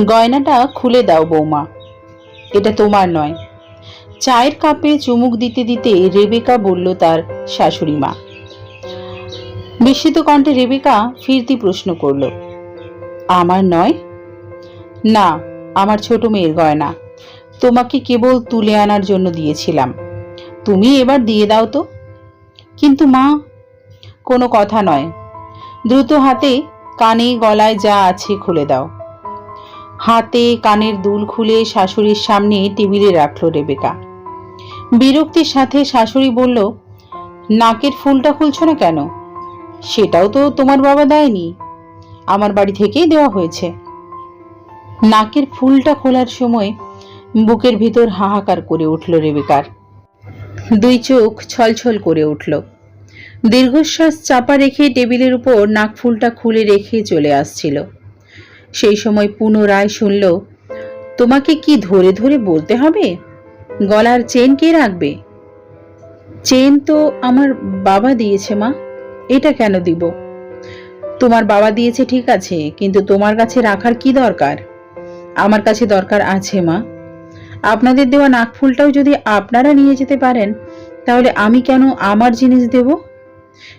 গয়নাটা খুলে দাও বৌমা। এটা তোমার নয়। চায়ের কাপে চুমুক দিতে দিতে রেবেকা বলল তার শাশুড়ি মা। বিস্মিত কণ্ঠে রেবেকা ফিরতি প্রশ্ন করল, আমার নয়? না, আমার ছোট মেয়ের গয়না। তোমাকে কেবল তুলে আনার জন্য দিয়েছিলাম। তুমি এবার দিয়ে দাও তো। কিন্তু মা, কোনো কথা নয়। দ্রুত হাতে কানে গলায় যা আছে খুলে দাও। হাতে কানের দুল খুলে শাশুড়ির সামনে টেবিলে রাখল রেবেকা। বিরক্তির সাথে শাশুড়ি বলল, নাকের ফুলটা খুলছ না কেন? সেটাও তো তোমার বাবা দেয়নি। আমার বাড়ি থেকেই দেওয়া হয়েছে। নাকের ফুলটা খোলার সময় বুকের ভিতর হাহাকার করে উঠল রেবেকার। দুই চোখ ছলছল করে উঠল। দীর্ঘশ্বাস চাপা রেখে টেবিলের উপর নাক ফুলটা খুলে রেখে চলে আসছিল। সেই সময় পুনরায় শুনল, তোমাকে কি ধরে ধরে বলতে হবে? গলার চেন কে রাখবে? চেন তো আমার বাবা দিয়েছে, মা। এটা কেন দিব? তোমার বাবা দিয়েছে ঠিক আছে, কিন্তু তোমার কাছে রাখার কি দরকার? আমার কাছে দরকার আছে, মা। আপনাদের দেওয়া নাকফুলটাও যদি আপনারা নিয়ে যেতে পারেন, তাহলে আমি কেন আমার জিনিস দেব?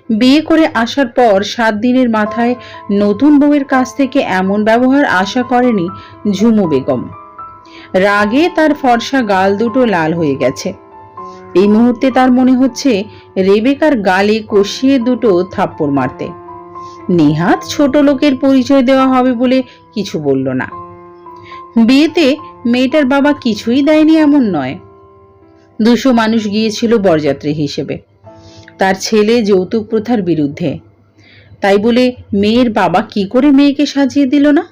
বিয়ে করে আসার পর সাত দিনের মাথায় নতুন বউয়ের কাছ থেকে এমন ব্যবহার আশা করেনি ঝুমু বেগম। রাগে তার ফর্সা গাল দুটো লাল হয়ে গেছে। এই মুহূর্তে তার মনে হচ্ছে রেবেকার গালে কষিয়ে দুটো থাপ্পড় মারতে। নেহাত ছোট লোকের পরিচয় দেওয়া হবে বলে কিছু বলল না। বিয়েতে মেয়েটার বাবা কিছুই দেয়নি এমন নয়। দুশো মানুষ গিয়েছিল বরযাত্রী হিসেবে। তার ছেলে যৌতুক প্রথার বিরুদ্ধে। তাই বলে মেয়ের বাবা কি করে মেয়েকে সাজিয়ে দিল না?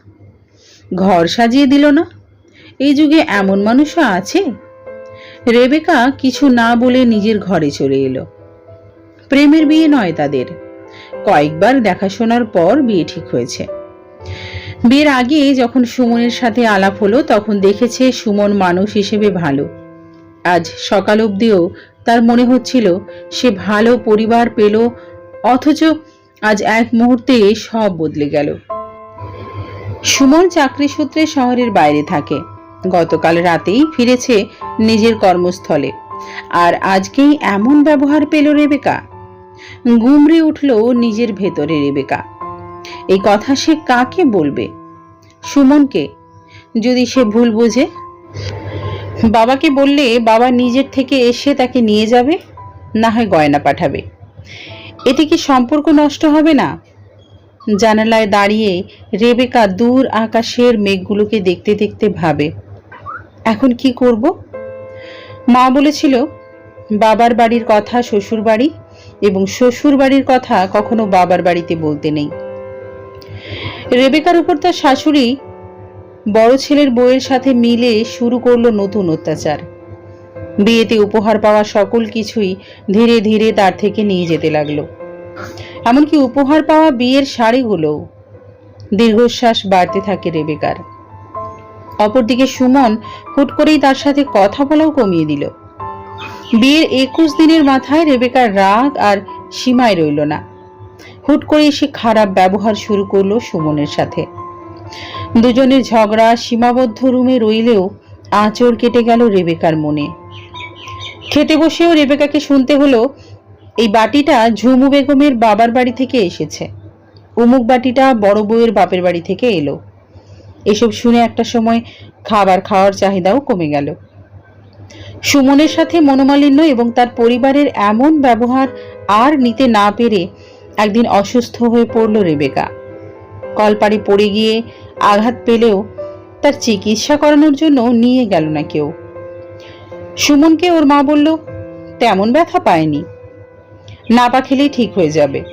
ঘর সাজিয়ে দিল না? এই যুগে এমন মানুষও আছে? রেবেকা কিছু না বলে নিজের ঘরে চলে এলো। প্রেমের বিয়ে নয় তাদের। কয়েকবার দেখাশোনার পর বিয়ে ঠিক হয়েছে। বিয়ের আগে যখন সুমনের সাথে আলাপ হলো, তখন দেখেছে সুমন মানুষ হিসেবে ভালো। আজ সকাল অবধিও তার মনে হচ্ছিল সে ভালো পরিবার পেল, অথচ আজ এক মুহূর্তে সব বদলে গেল। সুমন চাকরি সূত্রে শহরের বাইরে থাকে। গতকাল রাতেই ফিরেছে নিজের কর্মস্থলে। আর আজকেই এমন ব্যবহার পেল রেবেকা। গুমড়ে উঠল নিজের ভেতরে রেবেকা। এই কথা সে কাকে বলবে? সুমনকে। যদি সে ভুল বোঝে? বাবাকে বললে, বাবা নিজের থেকে এসে তাকে নিয়ে যাবে, না হয় গয়না পাঠাবে। এতে কি সম্পর্ক নষ্ট হবে না? জানালায় দাঁড়িয়ে রেবেকা দূর আকাশের মেঘগুলোকে দেখতে দেখতে ভাবে, এখন কি করব? মা বলেছিল, বাবার বাড়ির কথা শ্বশুর বাড়ি এবং শ্বশুর বাড়ির কথা কখনো বাবার বাড়িতে বলতে নেই। রেবেকার উপর তার শাশুড়ি বড় ছেলের বউয়ের সাথে মিলে শুরু করল নতুন অত্যাচার। বিয়েতে উপহার পাওয়া সকল কিছুই ধীরে ধীরে তার থেকে নিয়ে যেতে লাগল। এমনকি উপহার পাওয়া বিয়ের শাড়িগুলোও। দীর্ঘশ্বাস বাড়তে থাকে রেবেকার। অপরদিকে সুমন হুট করেই তার সাথে কথা বলাও কমিয়ে দিল। বিয়ের একুশ দিনের মাথায় রেবেকার রাগ আর সীমায় রইল না। হুট করে সে খারাপ ব্যবহার শুরু করল সুমনের সাথে। দুজনের ঝগড়া সীমাবদ্ধ রুমে রইলেও আঁচড় কেটে গেল রেবেকার মনে। খেতে বসেও রেবেকাকে শুনতে হলো, এই বাটিটা ঝুমু বেগমের বাবার বাড়ি থেকে এসেছে। উমুক বাটিটা বড় বউয়ের বাপের বাড়ি থেকে এলো। এসব শুনে একটা সময় খাবার খাওয়ার চাহিদাও কমে গেল। সুমনের সাথে মনোমালিন্য এবং তার পরিবারের এমন ব্যবহার আর নিতে না পেরে একদিন অসুস্থ হয়ে পড়ল রেবেকা। কলপাড়ে পড়ে গিয়ে আঘাত পেলেও তার চিকিৎসা করানোর জন্য নিয়ে গেল না কেউ। সুমনকে ওর মা বলল, তেমন ব্যথা পায়নি। না পা খেলেই ঠিক হয়ে যাবে।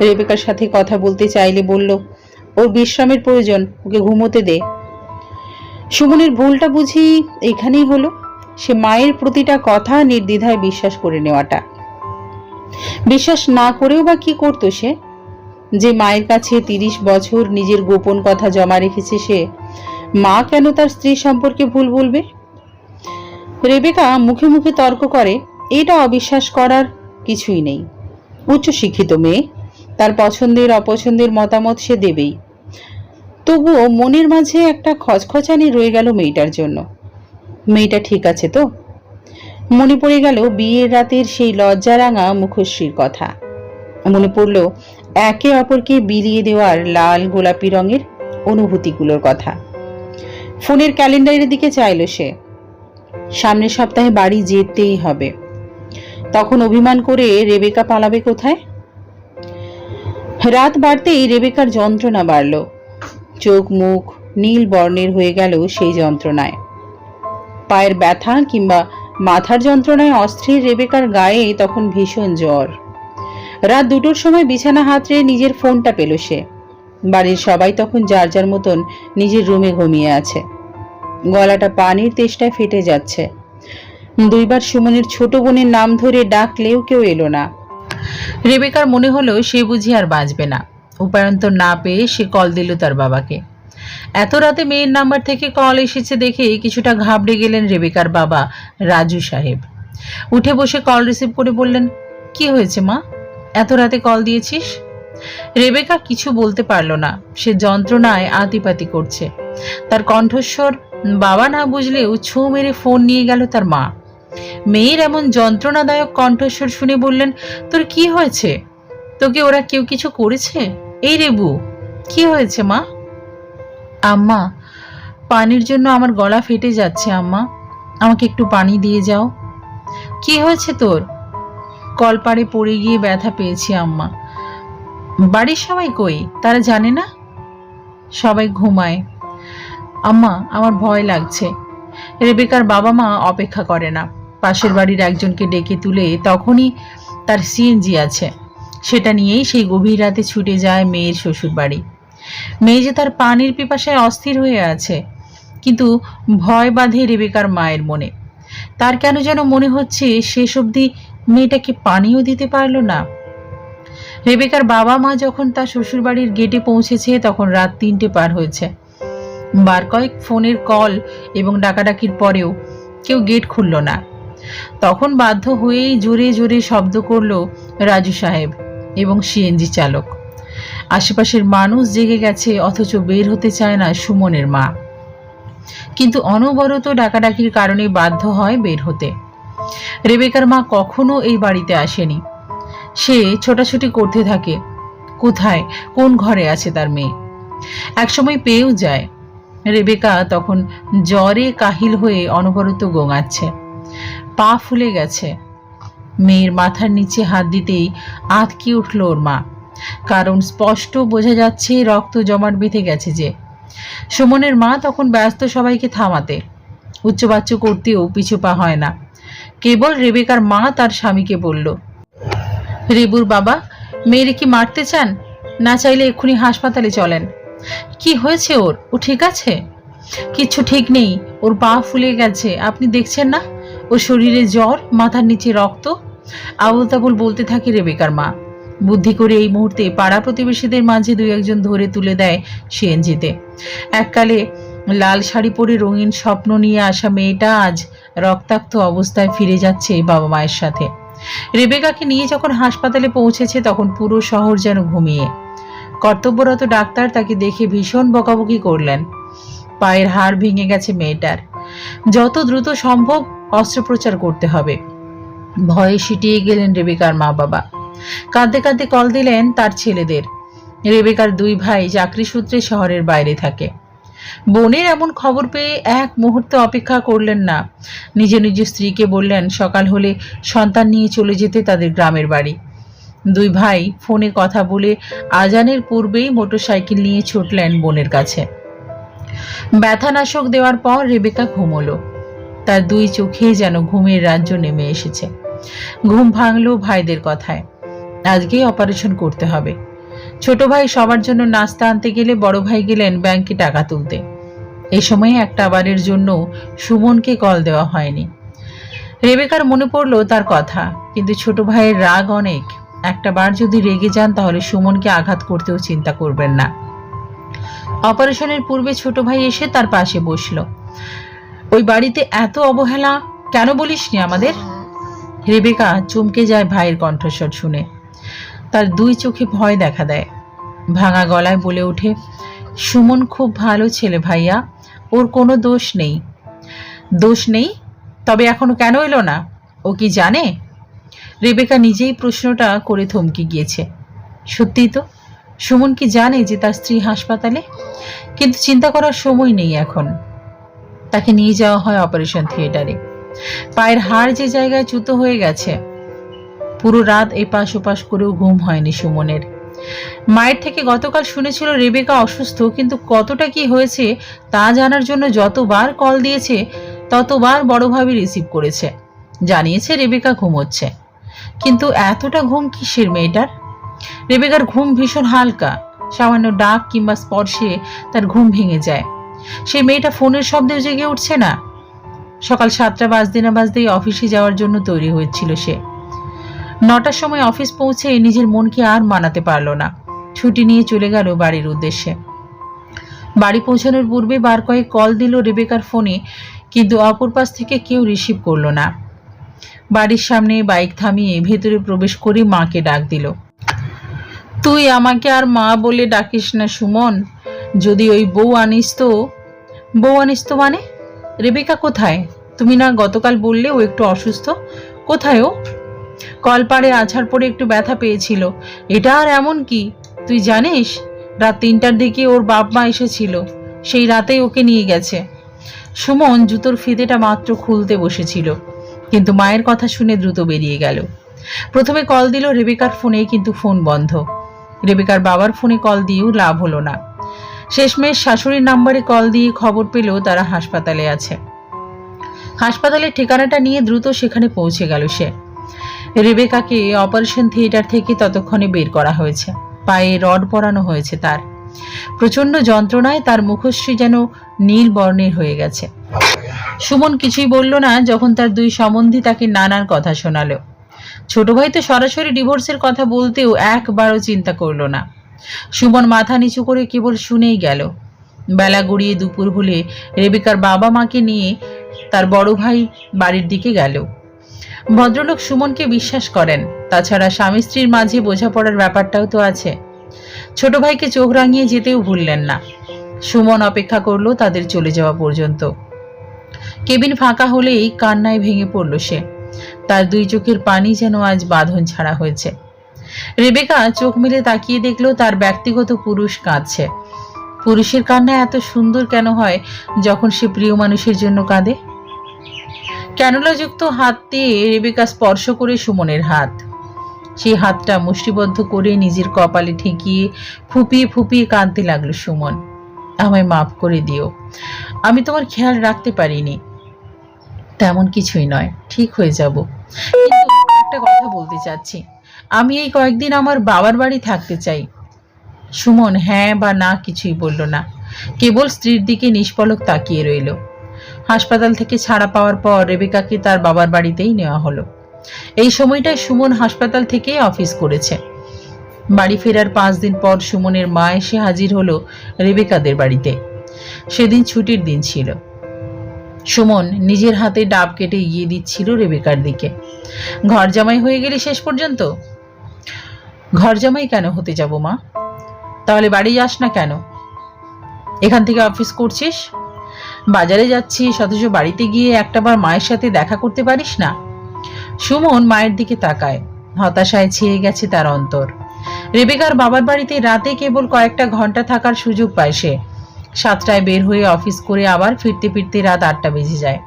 রেবেকার সাথে কথা বলতে চাইলে বলল, ওর বিশ্রামের প্রয়োজন, ওকে ঘুমোতে দে। সুমনের ভুলটা বুঝি এখানেই হলো। সে মায়ের প্রতিটা কথা নির্দ্বিধায় বিশ্বাস করে নেওয়াটা। বিশ্বাস না করেও বা কি করতো সে? যে মায়ের কাছে তিরিশ বছর নিজের গোপন কথা জমা রেখেছে সে, মা কেন তার স্ত্রী সম্পর্কে ভুল বলবে? রেবেকা মুখে মুখে তর্ক করে, এটা অবিশ্বাস করার কিছুই নেই। উচ্চ শিক্ষিত মেয়ে, তার পছন্দের অপছন্দের মতামত সে দেবেই। তবুও মনের মাঝে একটা খচখচানি রয়ে গেল মেয়েটার জন্য। মেয়েটা ঠিক আছে তো? মনে পড়ে গেল বিয়ের রাতের সেই লজ্জারাঙা মুখশ্রীর কথা। মনে পড়ল একে অপরকে বিলিয়ে দেওয়ার লাল গোলাপি রঙের অনুভূতিগুলোর কথা। ফোনের ক্যালেন্ডারের দিকে চাইল সে। সামনের সপ্তাহে বাড়ি যেতেই হবে। তখন অভিমান করে রেবেকা পালাবে কোথায়? রাত বাড়তেই রেবেকার যন্ত্রণা বাড়ল। চোখ মুখ নীল বর্ণের হয়ে গেল সেই যন্ত্রণায়। পায়ের ব্যথা কিংবা মাথার যন্ত্রণায় অস্থির রেবেকার গায়ে তখন ভীষণ জ্বর। রাত দুটোর সময় বিছানা হাতড়ে নিজের ফোনটা পেল সে। বাড়ির সবাই তখন যার যার মতন নিজের রুমে ঘুমিয়ে আছে। গলাটা পানির তেষ্টায় ফেটে যাচ্ছে। দুইবার সুমনের ছোট বোনের নাম ধরে ডাকলেও কেউ এলো না। রেবেকার মনে হলো সে বুঝি আর বাঁচবে না। উপায়ন্তর না পেয়ে সে কল দিল তার বাবাকে। এত রাতে মেয়ের নাম্বার থেকে কল এসেছে দেখে কিছুটা ঘাবড়ে গেলেন রেবেকার বাবা রাজু সাহেব। উঠে বসে কল রিসিভ করে বললেন, কি হয়েছে মা? এত রাতে কল দিয়েছিস? রেবেকা কিছু বলতে পারল না। সে যন্ত্রণায় আতিপাতি করছে। তার কণ্ঠস্বর বাবা না বুঝলেও ছো মেরে ফোন নিয়ে গেল তার মা। মেয়ের এমন যন্ত্রণাদায়ক কণ্ঠস্বর শুনে বললেন, তোর কি হয়েছে? তোকে ওরা কেউ কিছু করেছে? এই রেবু, কি হয়েছে মা? আম্মা, পানির জন্য আমার গলা ফেটে যাচ্ছে, আম্মা। আমাকে একটু পানি দিয়ে যাও। কি হয়েছে তোর? কলপাড়ে পড়ে গিয়ে ব্যথা পেয়েছি, আম্মা। বাড়ির সবাই কই? তারা জানে না? সবাই ঘুমায়। আম্মা, আমার ভয় লাগছে। রেবেকার বাবা মা অপেক্ষা করে না। পাশের বাড়ির একজনকে ডেকে তুলে তখনই তার সিএনজি আছে। সেটা নিয়েই সেই গভীর রাতে ছুটে যায় মেয়ের শ্বশুর বাড়ি মেয়ে যে তার পানির পিপাসায় অস্থির হয়ে আছে, কিন্তু ভয় বাঁধে রেবেকার মায়ের মনে। তার কেন যেন মনে হচ্ছে শেষ অবধি মেয়েটাকে পানিও দিতে পারল না। রেবেকার বাবা মা যখন তার শ্বশুরবাড়ির গেটে পৌঁছেছে, তখন রাত তিনটে পার হয়েছে। বার কয়েক ফোনের কল এবং ডাকাডাকির পরেও কেউ গেট খুলল না। তখন বাধ্য হয়েই জোরে জোরে শব্দ করল রাজু সাহেব এবং সিএনজি চালক। আশেপাশের মানুষ জেগে গেছে, অথচ বের হতে চায় না সুমনের মা। কিন্তু অনবরত ডাকাডাকির কারণে বাধ্য হয় বের হতে। রেবেকার মা কখনো এই বাড়িতে আসেনি। সে ছোটাছুটি করতে থাকে। কোথায়? কোন ঘরে আছে তার মেয়ে? একসময় পেয়েও যায়। রেবেকা তখন জ্বরে কাহিল হয়ে অনবরত গোঙাচ্ছে। পা ফুলে গেছে। মেয়ের মাথার নিচে হাত দিতেই আতকে উঠল ওর মা। কারণ স্পষ্ট বোঝা যাচ্ছে রক্ত জমাট বেঁধে গেছে যে। সুমনের মা তখন ব্যস্ত সবাইকে থামাতে। উচ্চবাচ্য করতেও পিছু পা হয় না। কেবল রেবেকার মা তার স্বামীকে বলল, রেবুর বাবা, মেয়েরে কি মারতে চান? না চাইলে এক্ষুনি হাসপাতালে চলেন। কি হয়েছে ওর? ও ঠিক আছে? কিচ্ছু ঠিক নেই। ওর পা ফুলে গেছে। আপনি দেখছেন না? ওর শরীরে জ্বর, মাথার নিচে রক্ত। আবুল তাবুল বলতে থাকে রেবেকার মা। বুদ্ধি করে এই মুহূর্তে পাড়া প্রতিবেশীদের মাঝে দুই একজন ধরে তুলে দেয় সিএনজিতে এককালে লাল শাড়ি পরে রঙিন স্বপ্ন নিয়ে আসা মেয়েটা আজ রক্তাক্ত অবস্থায় ফিরে যাচ্ছে বাবা মায়ের সাথে। রেবেকাকে নিয়ে যখন হাসপাতালে পৌঁছেছে, তখন পুরো শহর যেন ঘুমিয়ে। কর্তব্যরত ডাক্তার তাকে দেখে ভীষণ বকাবকি করলেন। পায়ের হাড় ভেঙে গেছে মেয়েটার। যত দ্রুত সম্ভব অস্ত্রোপচার করতে হবে। ভয়ে সিটিয়ে গেলেন রেবেকার মা বাবা কাঁদতে কাঁদতে কল দিলেন তার ছেলেদের। রেবেকার দুই ভাই চাকরি সূত্রে শহরের বাইরে থাকে। বোনের এমন খবর পেয়ে এক মুহূর্ত অপেক্ষা করলেন না। নিজে নিজের স্ত্রীকে বললেন, সকাল হলে সন্তান নিয়ে চলে যেতে তাদের গ্রামের বাড়ি। দুই ভাই ফোনে কথা বলে আজানের পূর্বেই মোটরসাইকেল নিয়ে ছুটলেন বোনের কাছে। ব্যথানাশক দেওয়ার পর রেবেকা ঘুমোলো। তার দুই চোখে যেন ঘুমের রাজ্য নেমে এসেছে। ঘুম ভাঙলো ভাইদের কথায়। আজকেই অপারেশন করতে হবে। ছোট ভাই সবার জন্য নাস্তা আনতে গেলে বড় ভাই গেলেন ব্যাংকে টাকা তুলতে। এই সময়ে একটা বারের জন্য সুমনকে কল দেওয়া হয়নি। রেবেকার মনে পড়ল তার কথা, কিন্তু ছোট ভাইয়ের রাগ অনেক। একটা বার যদি রেগে যান, তাহলে সুমনকে আঘাত করতেও চিন্তা করবেন না। অপারেশনের পূর্বে ছোট ভাই এসে তার পাশে বসল। ওই বাড়িতে এত অবহেলা? কেন বলিসনি আমাদের? রেবেকা চমকে যায় ভাইয়ের কণ্ঠস্বর শুনে। তার দুই চোখে ভয় দেখা দেয়। ভাঙা গলায় বলে ওঠে, সুমন খুব ভালো ছেলে ভাইয়া, ওর কোনো দোষ নেই। দোষ নেই? তবে এখনও কেন এলো না? ও কি জানে? রেবেকা নিজেই প্রশ্নটা করে থমকে গিয়েছে। সত্যিই তো? সুমন কি জানে যে তার স্ত্রী হাসপাতালে? কিন্তু চিন্তা করার সময় নেই এখন। তাকে নিয়ে যাওয়া হয় অপারেশন থিয়েটারে। পায়ের হাড় যে জায়গায় চুতো হয়ে গেছে পুরো রাত এপাশ ওপাশ করেও ঘুম হয়নি সুমনের। মায়ের থেকে গতকাল শুনেছিল, রেবেকা অসুস্থ, কিন্তু কতটা কি হয়েছে তা জানার জন্য যতবার কল দিয়েছে, ততবার বড়ভাবে রিসিভ করেছে। জানিয়েছে রেবেকা ঘুমোচ্ছে। কিন্তু এতটা ঘুম কিসের মেয়েটার? রেবেকার ঘুম ভীষণ হালকা। সামান্য ডাক কিংবা স্পর্শে তার ঘুম ভেঙে যায়। সে মেয়েটা ফোনের শব্দে জেগে উঠছে না। সকাল সাতটা বাজতে না বাজতেই অফিসে যাওয়ার জন্য তৈরি হয়েছিল সে। নটার সময় অফিস পৌঁছে নিজের মনকে আর মানাতে পারল না। ছুটি নিয়ে চলে গেল বাড়ির উদ্দেশ্যে। বাড়ি পৌঁছানোর পূর্বে বার কয়েক কল দিল রেবেকার ফোনে, কিন্তু অপর পাশ থেকে কেউ রিসিভ করল না। বাড়ির সামনে বাইক থামিয়ে ভেতরে প্রবেশ করে মাকে ডাক দিল। তুই আমাকে আর মা বলে ডাকিস না, সুমন। যদি ওই বউ আনিস তো বউ আনিস তো মানে? রেবেকা কোথায়? তুমি না গতকাল বললে ও একটু অসুস্থ। কোথায় ও? কলপাড়ে আছাড় পড়ে একটু ব্যথা পেয়েছিল। এটা আর এমন কি? তুই জানিস, রাত তিনটার দিকে ওর বাপ মা এসেছিল। সেই রাতেই ওকে নিয়ে গেছে। সুমন জুতোর ফিতেটা মাত্র খুলতে বসেছিল। কিন্তু মায়ের কথা শুনে দ্রুত বেরিয়ে গেল। প্রথমে কল দিল রেবেকার ফোনে, কিন্তু ফোন বন্ধ। রেবেকার বাবার ফোনে কল দিয়েও লাভ হলো না। শেষমেশ শাশুড়ির নাম্বারে কল দিয়ে খবর পেলেও তারা হাসপাতালে আছে। হাসপাতালের ঠিকানাটা নিয়ে দ্রুত সেখানে পৌঁছে গেল সে। রেবেকাকে অপারেশন থিয়েটার থেকে ততক্ষণে বের করা হয়েছে। পায়ে রড পরানো হয়েছে তার। প্রচণ্ড যন্ত্রণায় তার মুখশ্রী যেন নীল বর্ণের হয়ে গেছে। সুমন কিছুই বলল না যখন তার দুই সম্বন্ধী তাকে নানার কথা শোনালো। ছোট ভাই তো সরাসরি ডিভোর্সের কথা বলতেও একবারও চিন্তা করল না। সুমন মাথা নিচু করে কেবল শুনেই গেল। বেলা গড়িয়ে দুপুর হলে রেবিকার বাবা মাকে নিয়ে তার বড় ভাই বাড়ির দিকে গেল। ভদ্রলোক সুমনকে বিশ্বাস করেন। তাছাড়া স্বামী স্ত্রীর মাঝে বোঝাপড়ার ব্যাপারটাও তো আছে। ছোট ভাইকে চোখ রাঙিয়ে যেতেও ভুললেন না। সুমন অপেক্ষা করল তাদের চলে যাওয়া পর্যন্ত। কেবিন ফাঁকা হলেই কান্নায় ভেঙে পড়ল সে। তার দুই চোখের পানি যেন আজ বাঁধন ছাড়া হয়েছে। রেবেকা চোখ মেলে তাকিয়ে দেখল তার ব্যক্তিগত পুরুষ কাঁদছে। পুরুষের কান্না এত সুন্দর কেন হয় যখন সে প্রিয় মানুষের জন্য কাঁদে? ক্যানোলাযুক্ত হাত দিয়ে রেবেকা স্পর্শ করে সুমনের হাত। সেই হাতটা মুষ্টিবদ্ধ করে নিজের কপালে ঠেকিয়ে ফুপিয়ে ফুপিয়ে কাঁদতে লাগল সুমন। আমায় মাফ করে দিও। আমি তোমার খেয়াল রাখতে পারিনি। তেমন কিছুই নয়, ঠিক হয়ে যাব। কিন্তু একটা কথা বলতে চাচ্ছি। আমি এই কয়েকদিন আমার বাবার বাড়ি থাকতে চাই। সুমন হ্যাঁ বা না কিছুই বলল না। কেবল স্ত্রীর দিকে নিষ্পলক তাকিয়ে রইল। হাসপাতাল থেকে ছাড়া পাওয়ার পর রেবেকাকে তার বাবার বাড়িতেই নেওয়া হলো। এই সময়টায় সুমন হাসপাতাল থেকেই অফিস করেছে। বাড়ি ফেরার পাঁচ দিন পর সুমনের মা এসে হাজির হলো রেবেকাদের বাড়িতে। সেদিন ছুটির দিন ছিল। সুমন নিজের হাতে ডাব কেটে এগিয়ে দিচ্ছিল রেবেকার দিকে। ঘর জামাই হয়ে গেলি শেষ পর্যন্ত? ঘর জামাই কেন হতে যাব মা? তাহলে বাড়ি যাস না কেন? এখান থেকে অফিস করছিস? বাজারে যাচ্ছিস, অথচ বাড়িতে গিয়ে একটাবার মায়ের সাথে দেখা করতে পারিস না? সুমন মায়ের দিকে তাকায়, হতাশায় ছেয়ে গেছে তার অন্তর। রেবেকার বাবার বাড়িতে রাতে কেবল কয়েকটা ঘণ্টা থাকার সুযোগ পায় সে। সাতটায় বের হয়ে অফিস করে আবার ফিরতে ফিরতে রাত আটটা বেজে যায়।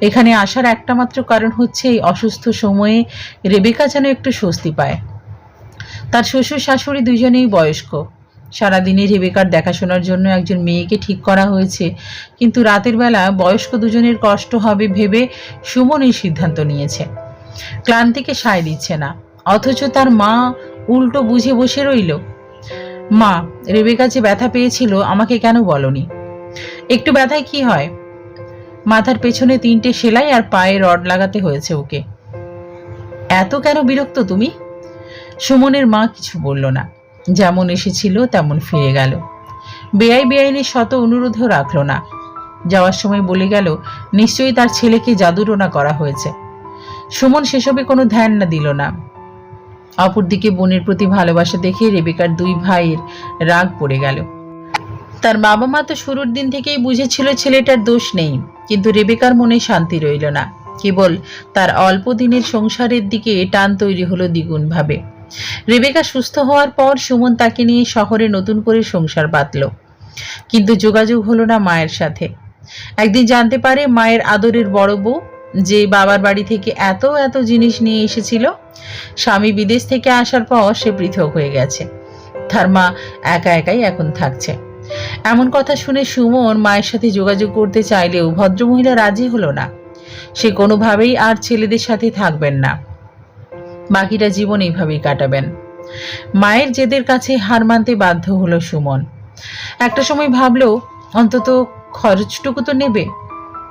এখানে আসার একটা মাত্র কারণ হচ্ছে এই অসুস্থ সময়ে রেবেকা যেন একটু স্বস্তি পায়। তার শ্বশুর শাশুড়ি দুজনেই বয়স্ক। সারাদিনে রেবেকার দেখাশোনার জন্য একজন মেয়েকে ঠিক করা হয়েছে। কিন্তু রাতের বেলা বয়স্ক দুজনের কষ্ট হবে ভেবে সুমন এই সিদ্ধান্ত নিয়েছে। ক্লান্তিকে সায় দিচ্ছে না, অথচ তার মা উল্টো বুঝে বসে রইল। মা, রেবেকা যে ব্যথা পেয়েছিল আমাকে কেন বলনি? একটু ব্যথায় কি হয়? মাথার পেছনে তিনটে সেলাই আর পায়ে রড লাগাতে হয়েছে ওকে। এত কেন বিরক্ত তুমি? সুমনের মা কিছু বলল না। যেমন এসেছিল, তেমন ফিরে গেল। বেআই বেআইনের শত অনুরোধও রাখল না। যাওয়ার সময় বলে গেল, নিশ্চয়ই তার ছেলেকে জাদুটোনা করা হয়েছে। সুমন সেসবে কোনো ধ্যান না দিল না। অপরদিকে বোনের প্রতি ভালোবাসা দেখে রেবেকার দুই ভাইয়ের রাগ পড়ে গেল। তার বাবা মা তো শুরুর দিন থেকেই বুঝেছিল ছেলেটার দোষ নেই, কিন্তু রেবেকার মনে শান্তি রইল না। কেবল তার অল্প দিনের সংসারের দিকে টান তৈরি হলো দ্বিগুণভাবে রেবেকা সুস্থ হওয়ার পর সুমন তাকে নিয়ে শহরে নতুন করে সংসার বাঁধল। কিন্তু যোগাযোগ হলো না মায়ের সাথে। একদিন জানতে পারে মায়ের আদরের বড় বউ, যে বাবার বাড়ি থেকে এত এত জিনিস নিয়ে এসেছিল, স্বামী বিদেশ থেকে আসার পর সে পৃথক হয়ে গেছে। তার মা একা একাই এখন থাকছে। এমন কথা শুনে সুমন মায়ের সাথে যোগাযোগ করতে চাইলেও ভদ্রমহিলা রাজি হলো না। সে কোনোভাবেই আর ছেলেদের সাথে থাকবেন না। বাকিটা জীবন এইভাবেই কাটাবেন। মায়ের জেদের কাছে হার মানতে বাধ্য হলো সুমন। একটা সময় ভাবলো, অন্তত খরচটুকু তো নেবে,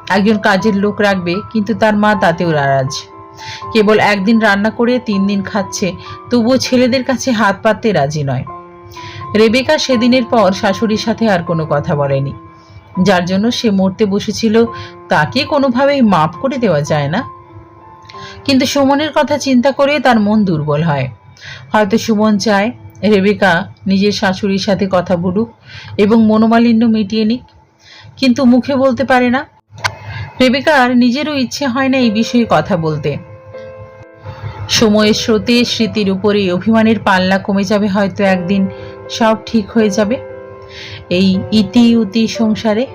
একজন কাজের লোক রাখবে, কিন্তু তার মা তাতেও নারাজ। কেবল একদিন রান্না করে তিন দিন খাচ্ছে, তবুও ছেলেদের কাছে হাত পাততে রাজি নয়। রেবেকা সেদিনের পর শাশুড়ির সাথে আর কোনো কথা বলেনি। যার জন্য সে মরতে বসেছিল, তাকে কোনোভাবেই মাপ করে দেওয়া যায় না। কিন্তু সুমনের কথা চিন্তা করে তার মন দুর্বল হয়। হয়তো সুমন চায়, রেবেকা নিজের শাশুড়ির সাথে কথা বলুক এবং মনোমালিন্য মিটিয়ে নিক, কিন্তু মুখে বলতে পারে না। রেবেকার নিজেরও ইচ্ছে হয় না এই বিষয়ে কথা বলতে। সময়ের স্রোতে, স্মৃতির উপরে অভিমানের পাল্লা কমে যাবে, হয়তো একদিন সব ঠিক হয়ে যাবে। এই ইতি উতি সংসারে